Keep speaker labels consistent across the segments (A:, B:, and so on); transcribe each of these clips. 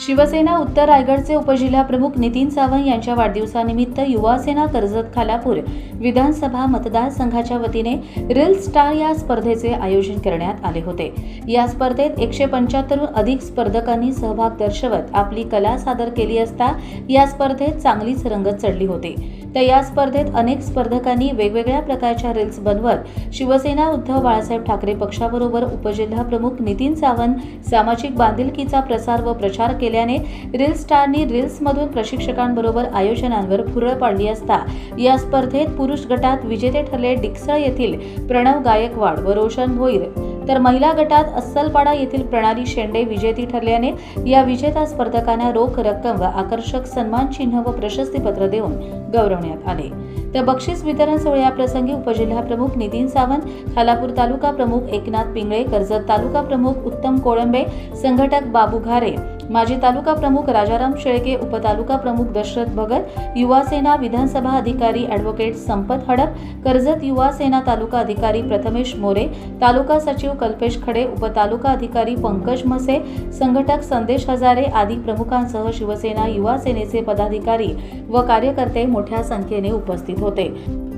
A: शिवसेना उत्तर रायगडचे उपजिल्हाप्रमुख नितीन सावंत यांच्या वाढदिवसानिमित्त युवासेना कर्जत खालापूर विधानसभा मतदारसंघाच्या वतीने रील स्टार या स्पर्धेचे आयोजन करण्यात आले होते. या स्पर्धेत एकशे पंच्याहत्तरहून अधिक स्पर्धकांनी सहभाग दर्शवत आपली कला सादर केली असता या स्पर्धेत चांगलीच रंगत चढली होती. तर या स्पर्धेत अनेक स्पर्धकांनी वेगवेगळ्या प्रकारच्या रील्स बनवत शिवसेना उद्धव बाळासाहेब ठाकरे पक्षाबरोबर उपजिल्हा प्रमुख नितीन सावंत सामाजिक बांधिलकीचा प्रसार व प्रचार केल्याने रील स्टारनी रील्समधून प्रशिक्षकांबरोबर आयोजनांवर फुरळ पाडली असता. या स्पर्धेत पुरुष गटात विजेते ठरले डिक्सळ येथील प्रणव गायकवाड व रोशन भोईर. तर महिला गटात अस्सलपाडा येथील प्रणाली शेंडे विजेती ठरल्याने या विजेता स्पर्धकांना रोख रक्कम व आकर्षक सन्मान चिन्ह व प्रशस्तीपत्र देऊन गौरवण्यात आले. तर बक्षीस वितरण सोहळ्याप्रसंगी उपजिल्हा प्रमुख नितीन सावंत खालापूर तालुका प्रमुख एकनाथ पिंगळे कर्जत तालुका प्रमुख उत्तम कोळंबे संघटक बाबू घारे माजी तालुका प्रमुख राजाराम शेळके उपतालुका प्रमुख दशरथ भगत युवासेना विधानसभा अधिकारी ॲडव्होकेट संपत हडप कर्जत युवा सेना तालुका अधिकारी प्रथमेश मोरे तालुका सचिव कल्पेश खडे उपतालुका अधिकारी पंकज मसे संघटक संदेश हजारे आदी प्रमुखांसह शिवसेना युवा सेनेचे पदाधिकारी व कार्यकर्ते मोठ्या संख्येने उपस्थित होते.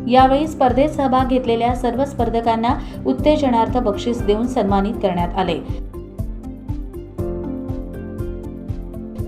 A: यावेळी स्पर्धेत सहभाग घेतलेल्या सर्व स्पर्धकांना उत्तेजनार्थ बक्षीस देऊन सन्मानित करण्यात आले.